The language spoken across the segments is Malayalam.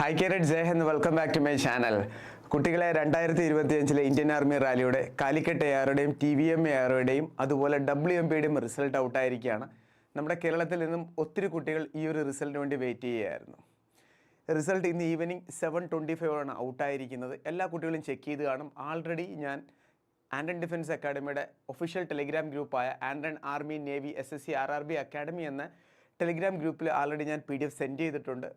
ഹായ് കേരറ്റ് ജയ് എന്ന് welcome back to my channel കുട്ടികളെ രണ്ടായിരത്തി ഇരുപത്തിയഞ്ചിലെ ഇന്ത്യൻ ആർമി റാലിയുടെ കാലിക്കറ്റ് എയറുടെയും ടി വി എം എയറുടെയും അതുപോലെ ഡബ്ല്യു എം പിയുടെയും റിസൾട്ട് ഔട്ടായിരിക്കുകയാണ് നമ്മുടെ കേരളത്തിൽ നിന്നും ഒത്തിരി കുട്ടികൾ ഈ ഒരു റിസൾട്ടിന് വേണ്ടി വെയിറ്റ് ചെയ്യുകയായിരുന്നു. റിസൾട്ട് ഇന്ന് ഈവനിങ് സെവൻ ട്വന്റി ഫൈവ് ആണ് ഔട്ടായിരിക്കുന്നത് എല്ലാ കുട്ടികളും ചെക്ക് ചെയ്ത് കാണും. ആൾറെഡി ഞാൻ ആൻഡൻ ഡിഫൻസ് അക്കാഡമിയുടെ ഒഫീഷ്യൽ ടെലിഗ്രാം ഗ്രൂപ്പായ Ardern army navy S S C R R B academy എന്ന ടെലിഗ്രാം ഗ്രൂപ്പിൽ ആൾറെഡി ഞാൻ പി ഡി എഫ് സെൻഡ് ചെയ്തിട്ടുണ്ട്.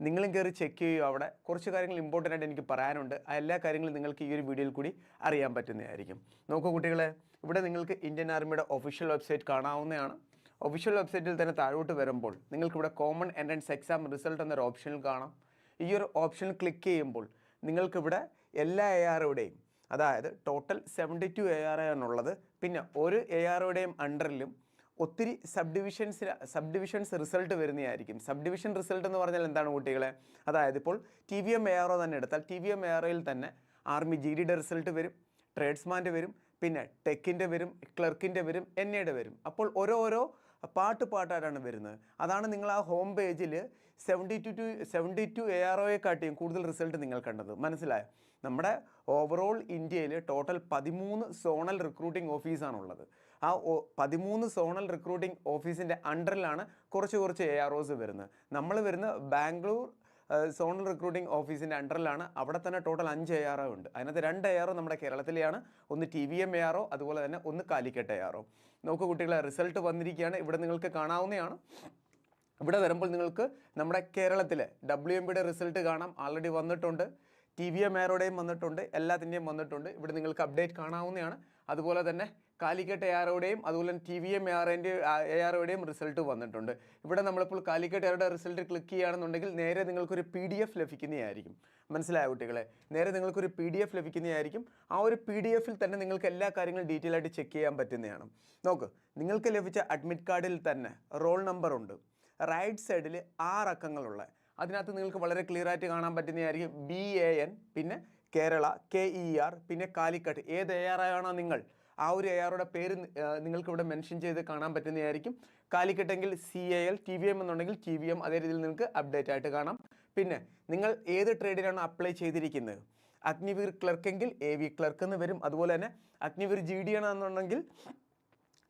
നിങ്ങളും കയറി ചെക്ക് ചെയ്യുക അവിടെ. കുറച്ച് കാര്യങ്ങൾ ഇമ്പോർട്ടന്റ് ആയിട്ട് എനിക്ക് പറയാനുണ്ട്. ആ എല്ലാ കാര്യങ്ങളും നിങ്ങൾക്ക് ഈ ഒരു വീഡിയോയിൽ കൂടി അറിയാൻ പറ്റുന്നതായിരിക്കും. നോക്കൂ കുട്ടികളെ ഇവിടെ നിങ്ങൾക്ക് ഇന്ത്യൻ ആർമിയുടെ ഒഫീഷ്യൽ വെബ്സൈറ്റ് കാണാവുന്നതാണ്. ഒഫീഷ്യൽ വെബ്സൈറ്റിൽ തന്നെ താഴോട്ട് വരുമ്പോൾ നിങ്ങൾക്കിവിടെ കോമൺ എൻട്രൻസ് എക്സാം റിസൾട്ട് എന്നൊരു ഓപ്ഷനിൽ കാണാം. ഈ ഒരു ഓപ്ഷനിൽ ക്ലിക്ക് ചെയ്യുമ്പോൾ നിങ്ങൾക്കിവിടെ എല്ലാ എ ആറുടെയും അതായത് total seventy two A R ആണുള്ളത്. പിന്നെ ഒരു എ ആറുടെയും അണ്ടറിലും ഒത്തിരി sub divisions sub divisions result വരുന്നതായിരിക്കും. സബ് ഡിവിഷൻ റിസൾട്ട് എന്ന് പറഞ്ഞാൽ എന്താണ് കുട്ടികളെ? അതായത് ഇപ്പോൾ T V M A R O തന്നെ എടുത്താൽ T V M A R ഒയിൽ തന്നെ ആർമി ജി ഡിയുടെ റിസൾട്ട് വരും ട്രേഡ്സ്മാന്റെ വരും പിന്നെ ടെക്കിന്റെ വരും ക്ലർക്കിന്റെ വരും എൻ എയുടെ വരും. അപ്പോൾ ഓരോരോ ഓരോ പാട്ട് പാട്ടായിട്ടാണ് വരുന്നത്. അതാണ് നിങ്ങൾ ആ ഹോം പേജിൽ seventy two two seventy two A R ഒയെക്കാട്ടിയും കൂടുതൽ റിസൾട്ട് നിങ്ങൾ കണ്ടത്. മനസ്സിലായോ? നമ്മുടെ ഓവറോൾ ഇന്ത്യയിൽ ടോട്ടൽ പതിമൂന്ന് സോണൽ റിക്രൂട്ടിംഗ് ഓഫീസാണുള്ളത് ആ പതിമൂന്ന് സോണൽ റിക്രൂട്ടിംഗ് ഓഫീസിന്റെ അണ്ടറിലാണ് കുറച്ച് കുറച്ച് എ ആർ ഒസ് വരുന്നത്. നമ്മൾ വരുന്ന ബാംഗ്ലൂർ സോണൽ റിക്രൂട്ടിംഗ് ഓഫീസിന്റെ അണ്ടറിലാണ് അവിടെ തന്നെ ടോട്ടൽ അഞ്ച് എ ആർ ഒ ഉണ്ട്. അതിനകത്ത് രണ്ട് എ ആർ ഒ നമ്മുടെ കേരളത്തിലെയാണ്. ഒന്ന് T V M A R O അതുപോലെ തന്നെ ഒന്ന് കാലിക്കട്ട് എ ആർ ഒ നോക്കൂ കുട്ടികളെ റിസൾട്ട് വന്നിരിക്കുകയാണ്. ഇവിടെ നിങ്ങൾക്ക് കാണാവുന്നതാണ്. ഇവിടെ വരുമ്പോൾ നിങ്ങൾക്ക് നമ്മുടെ കേരളത്തിലെ ഡബ്ല്യു എം ബിയുടെ റിസൾട്ട് കാണാം. ആൾറെഡി വന്നിട്ടുണ്ട്. ടി വി എം എയറോടെയും വന്നിട്ടുണ്ട്. എല്ലാത്തിന്റെയും വന്നിട്ടുണ്ട്. ഇവിടെ നിങ്ങൾക്ക് അപ്ഡേറ്റ് കാണാവുന്നതാണ്. അതുപോലെ തന്നെ കാലിക്കറ്റ് എയാറോടെയും അതുപോലെ തന്നെ ടി വി എം എആറിന്റെ എ ആറോടെയും റിസൾട്ട് വന്നിട്ടുണ്ട്. ഇവിടെ നമ്മളിപ്പോൾ കാലിക്കറ്റ് എയറുടെ റിസൾട്ട് ക്ലിക്ക് ചെയ്യുകയാണെന്നുണ്ടെങ്കിൽ നേരെ നിങ്ങൾക്കൊരു പി ഡി എഫ് ലഭിക്കുന്നതായിരിക്കും. മനസ്സിലായ കുട്ടികളെ? നേരെ നിങ്ങൾക്കൊരു പി ഡി എഫ് ലഭിക്കുന്നതായിരിക്കും. ആ ഒരു പി ഡി എഫിൽ തന്നെ നിങ്ങൾക്ക് എല്ലാ കാര്യങ്ങളും ഡീറ്റെയിൽ ആയിട്ട് ചെക്ക് ചെയ്യാൻ പറ്റുന്നതാണ് നോക്ക് നിങ്ങൾക്ക് ലഭിച്ച അഡ്മിറ്റ് കാർഡിൽ തന്നെ റോൾ നമ്പർ ഉണ്ട്. റൈറ്റ് സൈഡിൽ ആറ് അക്കങ്ങളുള്ള. അതിനകത്ത് നിങ്ങൾക്ക് വളരെ ക്ലിയർ ആയിട്ട് കാണാൻ പറ്റുന്നതായിരിക്കും ബി എ എൻ പിന്നെ കേരള കെ ഇ ആർ പിന്നെ കാലിക്കട്ട്. ഏത് എ ആർ ആണോ നിങ്ങൾ? ആ ഒരു എ പേര് നിങ്ങൾക്ക് ഇവിടെ മെൻഷൻ ചെയ്ത് കാണാൻ പറ്റുന്നതായിരിക്കും. കാലിക്കട്ടെങ്കിൽ C A L T V M എന്നുണ്ടെങ്കിൽ ടി വി എം അതേ രീതിയിൽ നിങ്ങൾക്ക് അപ്ഡേറ്റ് ആയിട്ട് കാണാം. പിന്നെ നിങ്ങൾ ഏത് ട്രേഡിനാണ് അപ്ലൈ ചെയ്തിരിക്കുന്നത്? അഗ്നിവീർ ക്ലർക്കെങ്കിൽ എ വി ക്ലർക്ക് എന്ന് വരും. അതുപോലെ തന്നെ അഗ്നിവീർ ജി ഡി ആണെന്നുണ്ടെങ്കിൽ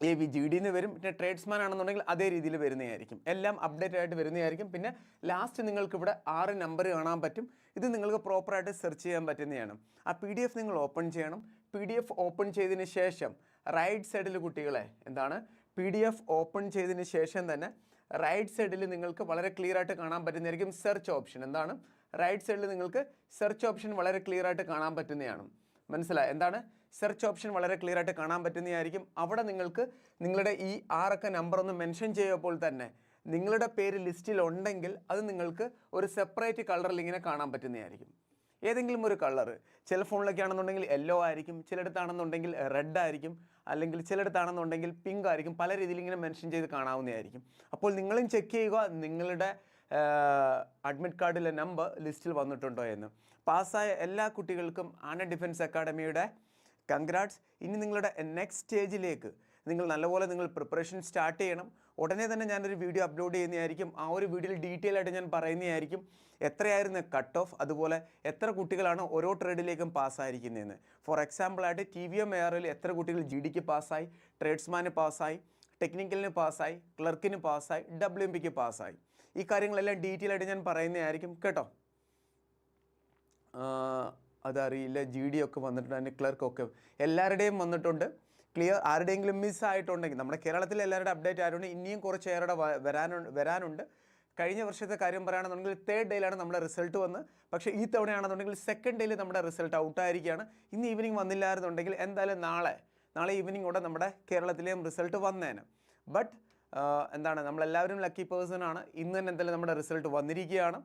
എ വി ജി ഡി എന്ന് വരും. പിന്നെ ട്രേഡ്സ്മാൻ ആണെന്നുണ്ടെങ്കിൽ അതേ രീതിയിൽ വരുന്നതായിരിക്കും. എല്ലാം അപ്ഡേറ്റ് ആയിട്ട് വരുന്നതായിരിക്കും. പിന്നെ ലാസ്റ്റ് നിങ്ങൾക്ക് ഇവിടെ ആറ് നമ്പർ കാണാൻ പറ്റും. ഇത് നിങ്ങൾക്ക് പ്രോപ്പറായിട്ട് സെർച്ച് ചെയ്യാൻ പറ്റുന്നതാണ്. ആ പി ഡി എഫ് നിങ്ങൾ ഓപ്പൺ ചെയ്യണം. പി ഡി എഫ് ഓപ്പൺ ചെയ്തതിന് ശേഷം റൈറ്റ് സൈഡിൽ കുട്ടികളെ എന്താണ്? പി ഡി എഫ് ഓപ്പൺ ചെയ്തതിന് ശേഷം തന്നെ റൈറ്റ് സൈഡിൽ നിങ്ങൾക്ക് വളരെ ക്ലിയർ ആയിട്ട് കാണാൻ പറ്റുന്നതായിരിക്കും സെർച്ച് ഓപ്ഷൻ എന്താണ്? റൈറ്റ് സൈഡിൽ നിങ്ങൾക്ക് സെർച്ച് ഓപ്ഷൻ വളരെ ക്ലിയർ ആയിട്ട് കാണാൻ പറ്റുന്നതാണ്. മനസ്സിലായി? എന്താണ്? സെർച്ച് ഓപ്ഷൻ വളരെ ക്ലിയർ ആയിട്ട് കാണാൻ പറ്റുന്നതായിരിക്കും. അവിടെ നിങ്ങൾക്ക് നിങ്ങളുടെ ഈ ആറക്ക നമ്പർ ഒന്ന് മെൻഷൻ ചെയ്യുമ്പോൾ തന്നെ നിങ്ങളുടെ പേര് ലിസ്റ്റിൽ ഉണ്ടെങ്കിൽ അത് നിങ്ങൾക്ക് ഒരു സെപ്പറേറ്റ് കളറിൽ ഇങ്ങനെ കാണാൻ പറ്റുന്നതായിരിക്കും. ഏതെങ്കിലും ഒരു കളർ ചില ഫോണിലൊക്കെ ആണെന്നുണ്ടെങ്കിൽ യെല്ലോ ആയിരിക്കും ചിലയിടത്താണെന്നുണ്ടെങ്കിൽ റെഡ് ആയിരിക്കും അല്ലെങ്കിൽ ചിലയിടത്താണെന്നുണ്ടെങ്കിൽ പിങ്ക് ആയിരിക്കും പല രീതിയിൽ ഇങ്ങനെ മെൻഷൻ ചെയ്ത് കാണാവുന്നതായിരിക്കും. അപ്പോൾ നിങ്ങളും ചെക്ക് ചെയ്യുക നിങ്ങളുടെ അഡ്മിറ്റ് കാർഡിലെ നമ്പർ ലിസ്റ്റിൽ വന്നിട്ടുണ്ടോ എന്ന്. പാസ്സായ എല്ലാ കുട്ടികൾക്കും ആന ഡിഫൻസ് അക്കാഡമിയുടെ കൺഗ്രാറ്റ്സ് ഇനി നിങ്ങളുടെ നെക്സ്റ്റ് സ്റ്റേജിലേക്ക് നിങ്ങൾ നല്ലപോലെ നിങ്ങൾ പ്രിപ്പറേഷൻ സ്റ്റാർട്ട് ചെയ്യണം. ഉടനെ തന്നെ ഞാനൊരു വീഡിയോ അപ്ലോഡ് ചെയ്യുന്നതായിരിക്കും. ആ ഒരു വീഡിയോയിൽ ഡീറ്റെയിൽ ആയിട്ട് ഞാൻ പറയുന്നതായിരിക്കും. എത്രയായിരുന്നു കട്ട് ഓഫ് അതുപോലെ എത്ര കുട്ടികളാണ് ഓരോ ട്രേഡിലേക്കും പാസ്സായിരിക്കുന്നതെന്ന് ഫോർ എക്സാമ്പിളായിട്ട് ടി വി എം എയറിൽ എത്ര കുട്ടികൾ ജി ഡിക്ക് പാസ്സായി ട്രേഡ്സ്മാന് പാസ്സായി ടെക്നിക്കലിന് പാസ്സായി ക്ലർക്കിന് പാസ്സായി ഡബ്ല്യു എം പിക്ക് പാസ്സായി ഈ കാര്യങ്ങളെല്ലാം ഡീറ്റെയിൽ ആയിട്ട് ഞാൻ പറയുന്നതായിരിക്കും. കേട്ടോ? അതറിയില്ല. ജി ഡി ഒക്കെ വന്നിട്ടുണ്ട് അതിന്റെ ക്ലർക്കൊക്കെ എല്ലാവരുടെയും വന്നിട്ടുണ്ട്. ക്ലിയർ ആരുടെയെങ്കിലും മിസ് ആയിട്ടുണ്ടെങ്കിൽ നമ്മുടെ കേരളത്തിൽ എല്ലാവരുടെ അപ്ഡേറ്റ് ആയതുകൊണ്ട് ഇനിയും കുറച്ച് ഏറെ വരാനുണ്ട് വരാനുണ്ട്. കഴിഞ്ഞ വർഷത്തെ കാര്യം പറയുകയാണെന്നുണ്ടെങ്കിൽ തേർഡ് ഡേയിലാണ് നമ്മുടെ റിസൾട്ട് വന്ന്. പക്ഷേ ഈ തവണയാണെന്നുണ്ടെങ്കിൽ സെക്കൻഡ് ഡേയിൽ നമ്മുടെ റിസൾട്ട് ഔട്ടായിരിക്കുകയാണ് ഇന്ന് ഈവനിങ് വന്നില്ലായിരുന്നുണ്ടെങ്കിൽ എന്തായാലും നാളെ നാളെ ഈവനിങ് കൂടെ നമ്മുടെ കേരളത്തിലെയും റിസൾട്ട് വന്നേനെ. ബട്ട് എന്താണ് നമ്മളെല്ലാവരും ലക്കി പേഴ്സൺ ആണ്. ഇന്ന് തന്നെ എന്തായാലും നമ്മുടെ റിസൾട്ട് വന്നിരിക്കുകയാണ്.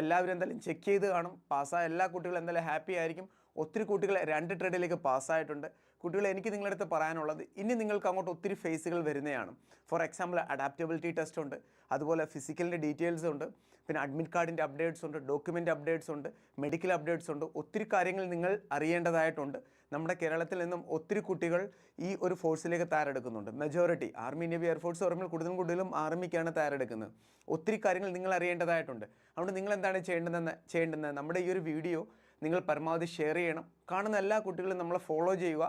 എല്ലാവരും എന്തായാലും ചെക്ക് ചെയ്ത് കാണും. പാസ്സായ എല്ലാ കുട്ടികളും എന്തായാലും ഹാപ്പി ആയിരിക്കും. ഒത്തിരി കുട്ടികൾ രണ്ട് ട്രേഡിലേക്ക് പാസ്സായിട്ടുണ്ട് കുട്ടികൾ എനിക്ക് നിങ്ങളുടെ അടുത്ത് പറയാനുള്ളത് ഇനി നിങ്ങൾക്ക് അങ്ങോട്ട് ഒത്തിരി ഫേസുകൾ വരുന്നതാണ്. ഫോർ എക്സാമ്പിൾ അഡാപ്റ്റബിലിറ്റി ടെസ്റ്റ് ഉണ്ട്. അതുപോലെ ഫിസിക്കലിന്റെ ഡീറ്റെയിൽസ് ഉണ്ട്. പിന്നെ അഡ്മിറ്റ് കാർഡിന്റെ അപ്ഡേറ്റ്സ് ഉണ്ട് ഡോക്യുമെന്റ് അപ്ഡേറ്റ്സ് ഉണ്ട് മെഡിക്കൽ അപ്ഡേറ്റ്സ് ഉണ്ട്. ഒത്തിരി കാര്യങ്ങൾ നിങ്ങൾ അറിയേണ്ടതായിട്ടുണ്ട്. നമ്മുടെ കേരളത്തിൽ നിന്നും ഒത്തിരി കുട്ടികൾ ഈ ഒരു ഫോഴ്സിലേക്ക് തയ്യാറെടുക്കുന്നുണ്ട്. Majority army navy air force പറയുമ്പോൾ കൂടുതലും കൂടുതലും ആർമിക്കാണ് തയ്യാറെടുക്കുന്നത്. ഒത്തിരി കാര്യങ്ങൾ നിങ്ങൾ അറിയേണ്ടതായിട്ടുണ്ട്. അതുകൊണ്ട് നിങ്ങൾ എന്താണ് ചെയ്യേണ്ടതെന്ന് ചെയ്യേണ്ടത്? നമ്മുടെ ഈ ഒരു വീഡിയോ നിങ്ങൾ പരമാവധി ഷെയർ ചെയ്യണം. കാണുന്ന എല്ലാ കുട്ടികളും നമ്മളെ ഫോളോ ചെയ്യുക.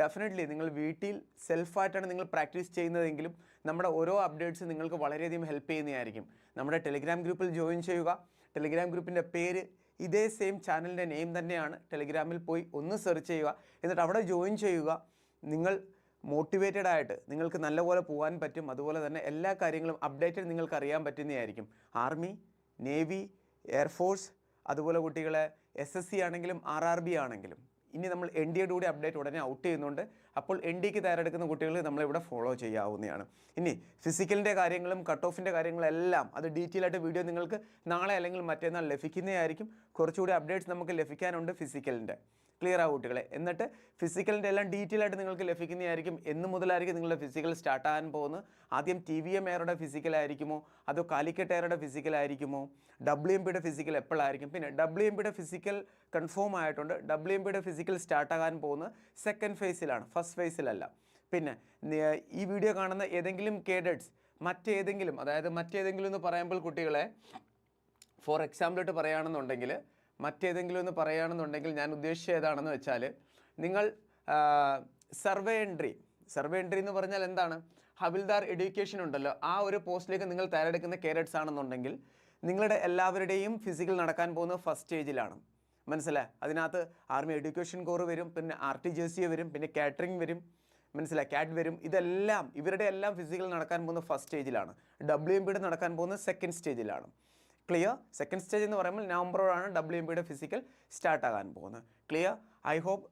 ഡെഫിനറ്റ്ലി നിങ്ങൾ വീട്ടിൽ സെൽഫായിട്ടാണ് നിങ്ങൾ പ്രാക്ടീസ് ചെയ്യുന്നതെങ്കിലും നമ്മുടെ ഓരോ അപ്ഡേറ്റ്സ് നിങ്ങൾക്ക് വളരെയധികം ഹെൽപ്പ് ചെയ്യുന്നതായിരിക്കും. നമ്മുടെ ടെലിഗ്രാം ഗ്രൂപ്പിൽ ജോയിൻ ചെയ്യുക. ടെലിഗ്രാം ഗ്രൂപ്പിന്റെ പേര് ഇതേ സെയിം ചാനലിന്റെ നെയിം തന്നെയാണ്. ടെലിഗ്രാമിൽ പോയി ഒന്ന് സെർച്ച് ചെയ്യുക. എന്നിട്ട് അവിടെ ജോയിൻ ചെയ്യുക. നിങ്ങൾ മോട്ടിവേറ്റഡ് ആയിട്ട് നിങ്ങൾക്ക് നല്ലപോലെ പോകാൻ പറ്റും. അതുപോലെ തന്നെ എല്ലാ കാര്യങ്ങളും അപ്ഡേറ്റഡ് നിങ്ങൾക്ക് അറിയാൻ പറ്റുന്നതായിരിക്കും. ആർമി നേവി എയർഫോഴ്സ് അതുപോലെ കുട്ടികളെ എസ് എസ് സി ആണെങ്കിലും ആർ ആർ ബി ആണെങ്കിലും. ഇനി നമ്മൾ എൻ ഡി എയുടെ കൂടി അപ്ഡേറ്റ് ഉടനെ ഔട്ട് ചെയ്യുന്നുണ്ട്. അപ്പോൾ എൻ ഡിക്ക് തയ്യാറെടുക്കുന്ന കുട്ടികൾ നമ്മളിവിടെ ഫോളോ ചെയ്യാവുന്നതാണ്. ഇനി ഫിസിക്കലിന്റെ കാര്യങ്ങളും കട്ട് ഓഫിന്റെ കാര്യങ്ങളെല്ലാം അത് ഡീറ്റെയിൽ ആയിട്ട് വീഡിയോ നിങ്ങൾക്ക് നാളെ അല്ലെങ്കിൽ മറ്റന്നാൾ ലഭിക്കുന്നതായിരിക്കും. കുറച്ചുകൂടി അപ്ഡേറ്റ്സ് നമുക്ക് ലഭിക്കാനുണ്ട് ഫിസിക്കലിന്റെ ക്ലിയർ ആ കുട്ടികളെ. എന്നിട്ട് ഫിസിക്കലിന്റെ എല്ലാം ഡീറ്റെയിൽ ആയിട്ട് നിങ്ങൾക്ക് ലഭിക്കുന്നതായിരിക്കും. എന്ന് മുതലായിരിക്കും നിങ്ങളുടെ ഫിസിക്കൽ സ്റ്റാർട്ട് ആകാൻ പോകുന്നത്. ആദ്യം ടി വി എം എയറുടെ ഫിസിക്കലായിരിക്കുമോ അതോ കാലിക്കറ്റ് എയറുടെ ഫിസിക്കലായിരിക്കുമോ ഡബ്ല്യു എം പിയുടെ ഫിസിക്കൽ എപ്പോഴായിരിക്കും? പിന്നെ ഡബ്ല്യു എം പിയുടെ ഫിസിക്കൽ കൺഫേം ആയിട്ടുണ്ട്. ഡബ്ല്യു എം പിയുടെ ഫിസിക്കൽ സ്റ്റാർട്ട് ആകാൻ പോകുന്നത് സെക്കൻഡ് ഫേസിലാണ് ഫസ്റ്റ് ഫേസിലല്ല പിന്നെ ഈ വീഡിയോ കാണുന്ന ഏതെങ്കിലും കേഡറ്റ്സ് മറ്റേതെങ്കിലും അതായത് മറ്റേതെങ്കിലും എന്ന് പറയുമ്പോൾ കുട്ടികളെ ഫോർ എക്സാമ്പിളായിട്ട് പറയുകയാണെന്നുണ്ടെങ്കിൽ മറ്റേതെങ്കിലും എന്ന് പറയുകയാണെന്നുണ്ടെങ്കിൽ ഞാൻ ഉദ്ദേശിച്ചത് ഏതാണെന്ന് വെച്ചാൽ നിങ്ങൾ സർവേ എൻട്രി സർവേ എൻട്രി എന്ന് പറഞ്ഞാൽ എന്താണ്? ഹവിൽദാർ എഡ്യൂക്കേഷൻ ഉണ്ടല്ലോ ആ ഒരു പോസ്റ്റിലേക്ക് നിങ്ങൾ തയ്യാറെടുക്കുന്ന കേരറ്റ്സ് ആണെന്നുണ്ടെങ്കിൽ നിങ്ങളുടെ എല്ലാവരുടെയും ഫിസിക്കൽ നടക്കാൻ പോകുന്ന ഫസ്റ്റ് സ്റ്റേജിലാണ് മനസ്സിലായി അതിനകത്ത് ആർമി എഡ്യൂക്കേഷൻ കോർ വരും പിന്നെ ആർ ടി ജെ സി വരും പിന്നെ കാറ്ററിംഗ് വരും. മനസ്സിലായി കാറ്റ് വരും. ഇതെല്ലാം ഇവരുടെ എല്ലാം ഫിസിക്കൽ നടക്കാൻ പോകുന്ന ഫസ്റ്റ് സ്റ്റേജിലാണ് ഡബ്ല്യു എം പിയുടെ നടക്കാൻ പോകുന്ന സെക്കൻഡ് സ്റ്റേജിലാണ് ക്ലിയർ സെക്കൻഡ് സ്റ്റേജ് എന്ന് പറയുമ്പോൾ നവംബറോടാണ് ഡബ്ല്യു എം പിയുടെ ഫിസിക്കൽ സ്റ്റാർട്ട് ആകാൻ പോകുന്നത്. Clear I hope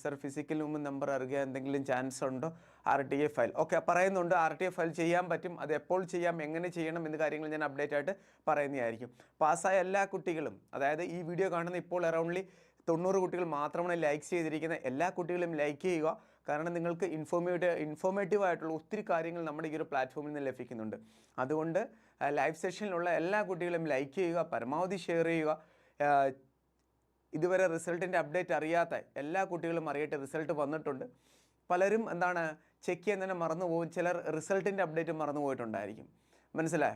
sir physical മുമ്പ് നമ്പർ അറിയാൻ എന്തെങ്കിലും ചാൻസ് ഉണ്ടോ? R T A file okay പറയുന്നുണ്ട് ആർ ടി എ ഫയൽ ചെയ്യാൻ പറ്റും അത് എപ്പോൾ ചെയ്യാം എങ്ങനെ ചെയ്യണം എന്ന കാര്യങ്ങൾ ഞാൻ അപ്ഡേറ്റ് ആയിട്ട് പറയുന്നതായിരിക്കും. പാസ്സായ എല്ലാ കുട്ടികളും അതായത് ഈ വീഡിയോ കാണുന്ന ഇപ്പോൾ അറൗണ്ട്ലി തൊണ്ണൂറ് കുട്ടികൾ മാത്രമാണ് ലൈക്ക് ചെയ്തിരിക്കുന്നത് എല്ലാ കുട്ടികളും ലൈക്ക് ചെയ്യുക. കാരണം നിങ്ങൾക്ക് ഇൻഫോർമേറ്റീവ് ഇൻഫോർമേറ്റീവ് ആയിട്ടുള്ള ഒത്തിരി കാര്യങ്ങൾ നമ്മുടെ ഈ ഒരു പ്ലാറ്റ്ഫോമിൽ നിന്ന് ലഭിക്കുന്നുണ്ട്. അതുകൊണ്ട് ലൈവ് സെഷനിലുള്ള എല്ലാ കുട്ടികളും ലൈക്ക് ചെയ്യുക പരമാവധി ഷെയർ ചെയ്യുക. ഇതുവരെ റിസൾട്ടിന്റെ അപ്ഡേറ്റ് അറിയാത്ത എല്ലാ കുട്ടികളും അറിയട്ടെ റിസൾട്ട് വന്നിട്ടുണ്ട്. പലരും എന്താണ് ചെക്ക് ചെയ്യാൻ തന്നെ മറന്നു പോകും. ചിലർ റിസൾട്ടിന്റെ അപ്ഡേറ്റ് മറന്നു പോയിട്ടുണ്ടായിരിക്കും. മനസ്സിലായ?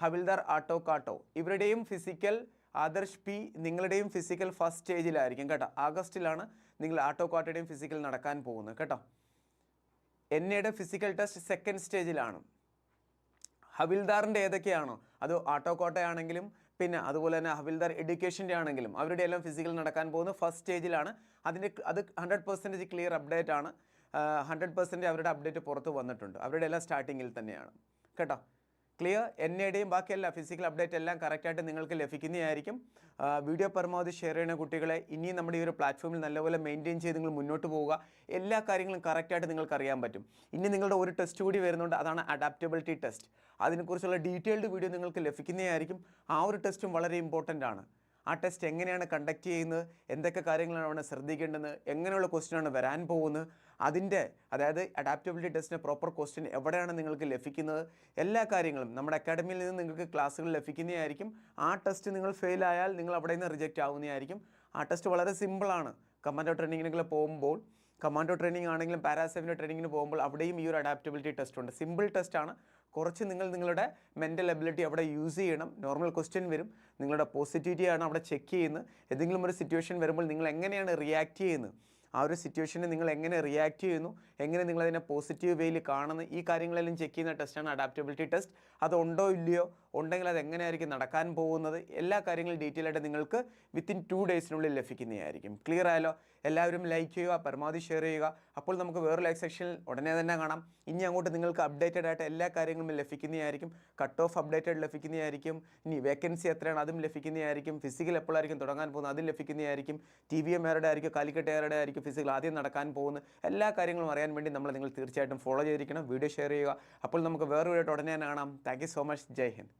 ഹവിൽദാർ ആട്ടോ കാട്ടോ ഇവരുടെയും ഫിസിക്കൽ ആദർശ് പി നിങ്ങളുടെയും ഫിസിക്കൽ ഫസ്റ്റ് സ്റ്റേജിലായിരിക്കും കേട്ടോ. ആഗസ്റ്റിലാണ് നിങ്ങൾ ആട്ടോ കാട്ടോയുടെയും ഫിസിക്കൽ നടക്കാൻ പോകുന്നത് കേട്ടോ. എൻ എയുടെ ഫിസിക്കൽ ടെസ്റ്റ് സെക്കൻഡ് സ്റ്റേജിലാണ് ഹവിൽദാറിന്റെ ഏതൊക്കെയാണോ? അത് ആട്ടോ കോട്ടയാണെങ്കിലും പിന്നെ അതുപോലെ തന്നെ ഹവിൽദാർ എഡ്യൂക്കേഷന്റെ ആണെങ്കിലും അവരുടെ എല്ലാം ഫിസിക്കൽ നടക്കാൻ പോകുന്ന ഫസ്റ്റ് സ്റ്റേജിലാണ് അതിന്റെ അത് ഹൺഡ്രഡ് പെർസെന്റേജ് ക്ലിയർ അപ്ഡേറ്റ് ആണ്. ഹൺഡ്രഡ് പെർസെന്റ് അവരുടെ അപ്ഡേറ്റ് പുറത്ത് വന്നിട്ടുണ്ട്. അവരുടെ എല്ലാം സ്റ്റാർട്ടിങ്ങിൽ തന്നെയാണ്. കേട്ടോ? ക്ലിയർ. എൻ എയുടെയും ബാക്കിയെല്ലാം ഫിസിക്കൽ അപ്ഡേറ്റ് എല്ലാം കറക്റ്റായിട്ട് നിങ്ങൾക്ക് ലഭിക്കുന്നതായിരിക്കും. വീഡിയോ പരമാവധി ഷെയർ ചെയ്യുന്ന കുട്ടികളെ ഇനിയും നമ്മുടെ ഈ ഒരു പ്ലാറ്റ്ഫോമിൽ നല്ലപോലെ മെയിന്റെയിൻ ചെയ്ത് നിങ്ങൾ മുന്നോട്ട് പോവുക. എല്ലാ കാര്യങ്ങളും കറക്റ്റായിട്ട് നിങ്ങൾക്ക് അറിയാൻ പറ്റും. ഇനി നിങ്ങളുടെ ഒരു ടെസ്റ്റ് കൂടി വരുന്നുണ്ട്. അതാണ് അഡാപ്റ്റബിലിറ്റി ടെസ്റ്റ് അതിനെക്കുറിച്ചുള്ള ഡീറ്റെയിൽഡ് വീഡിയോ നിങ്ങൾക്ക് ലഭിക്കുന്നതായിരിക്കും. ആ ഒരു ടെസ്റ്റും വളരെ ഇമ്പോർട്ടന്റ് ആണ്. ആ ടെസ്റ്റ് എങ്ങനെയാണ് കണ്ടക്ട് ചെയ്യുന്നത്? എന്തൊക്കെ കാര്യങ്ങളാണ് അവിടെ ശ്രദ്ധിക്കേണ്ടത്? എങ്ങനെയുള്ള ക്വസ്റ്റ്യനാണ് വരാൻ പോകുന്നത്? അതിന്റെ അതായത് അഡാപ്റ്റബിലിറ്റി ടെസ്റ്റിന്റെ പ്രോപ്പർ ക്വസ്റ്റ്യൻ എവിടെയാണ് നിങ്ങൾക്ക് ലഭിക്കുന്നത്? എല്ലാ കാര്യങ്ങളും നമ്മുടെ അക്കാഡമിയിൽ നിന്ന് നിങ്ങൾക്ക് ക്ലാസ്സുകൾ ലഭിക്കുന്നതായിരിക്കും. ആ ടെസ്റ്റ് നിങ്ങൾ ഫെയിൽ ആയാൽ നിങ്ങൾ അവിടെ നിന്ന് റിജക്റ്റ് ആവുന്നതായിരിക്കും. ആ ടെസ്റ്റ് വളരെ സിമ്പിളാണ് കമാൻഡോ ട്രെയിനിങ്ങിനൊക്കെ പോകുമ്പോൾ കമാൻഡോ ട്രെയിനിങ് ആണെങ്കിലും പാരാസെവിന്റെ ട്രെയിനിങ്ങിന് പോകുമ്പോൾ അവിടെയും ഈ ഒരു അഡാപ്റ്റബിലിറ്റി ടെസ്റ്റ് ഉണ്ട്. സിമ്പിൾ ടെസ്റ്റ് ആണ്. കുറച്ച് നിങ്ങൾ നിങ്ങളുടെ മെന്റൽ എബിലിറ്റി അവിടെ യൂസ് ചെയ്യണം. നോർമൽ ക്വസ്റ്റ്യൻ വരും. നിങ്ങളുടെ പോസിറ്റിവിറ്റി ആണ് അവിടെ ചെക്ക് ചെയ്യുന്നത്. ഏതെങ്കിലും ഒരു സിറ്റുവേഷൻ വരുമ്പോൾ നിങ്ങൾ എങ്ങനെയാണ് റിയാക്ട് ചെയ്യുന്നത്? ആ ഒരു സിറ്റുവേഷനെ നിങ്ങൾ എങ്ങനെ റിയാക്ട് ചെയ്യുന്നു? എങ്ങനെ നിങ്ങൾ അതിനെ പോസിറ്റീവ് വേയിൽ കാണുന്നു ഈ കാര്യങ്ങളെല്ലാം ചെക്ക് ചെയ്യുന്ന ടെസ്റ്റാണ് അഡാപ്റ്റബിലിറ്റി ടെസ്റ്റ് അതുണ്ടോ ഇല്ലയോ? ഉണ്ടെങ്കിൽ അത് എങ്ങനെയായിരിക്കും നടക്കാൻ പോകുന്നത്? എല്ലാ കാര്യങ്ങളും ഡീറ്റെയിൽ ആയിട്ട് നിങ്ങൾക്ക് വിത്തിൻ ടു ഡേയ്സിനുള്ളിൽ ലഭിക്കുന്നതായിരിക്കും. ക്ലിയർ ആയാലോ എല്ലാവരും ലൈക്ക് ചെയ്യുക പരമാവധി ഷെയർ ചെയ്യുക. അപ്പോൾ നമുക്ക് വേറെ ലൈക്ക് സെക്ഷനിൽ ഉടനെ തന്നെ കാണാം. ഇനി അങ്ങോട്ട് നിങ്ങൾക്ക് അപ്ഡേറ്റഡ് ആയിട്ട് എല്ലാ കാര്യങ്ങളും ലഭിക്കുന്നതായിരിക്കും. കട്ട് ഓഫ് അപ്ഡേറ്റഡ് ലഭിക്കുന്നതായിരിക്കും. ഇനി വേക്കൻസി എത്രയാണ് അതും ലഭിക്കുന്നതായിരിക്കും. ഫിസിക്കൽ എപ്പോഴായിരിക്കും തുടങ്ങാൻ പോകുന്നത് അതും ലഭിക്കുന്നതായിരിക്കും. ടി വി എം ആരുടെ ആയിരിക്കും കാലിക്കറ്റ് ആരുടെ ആയിരിക്കും ഫിസിക്കൽ ആദ്യം നടക്കാൻ പോകുന്നത്. എല്ലാ കാര്യങ്ങളും അറിയാൻ വേണ്ടി നമ്മൾ നിങ്ങൾ തീർച്ചയായിട്ടും ഫോളോ ചെയ്തിരിക്കണം. വീഡിയോ ഷെയർ ചെയ്യുക. അപ്പോൾ നമുക്ക് വേറെ വീഡിയോ ഉടനെ തന്നെ കാണാം. Thank so much Jai Hind.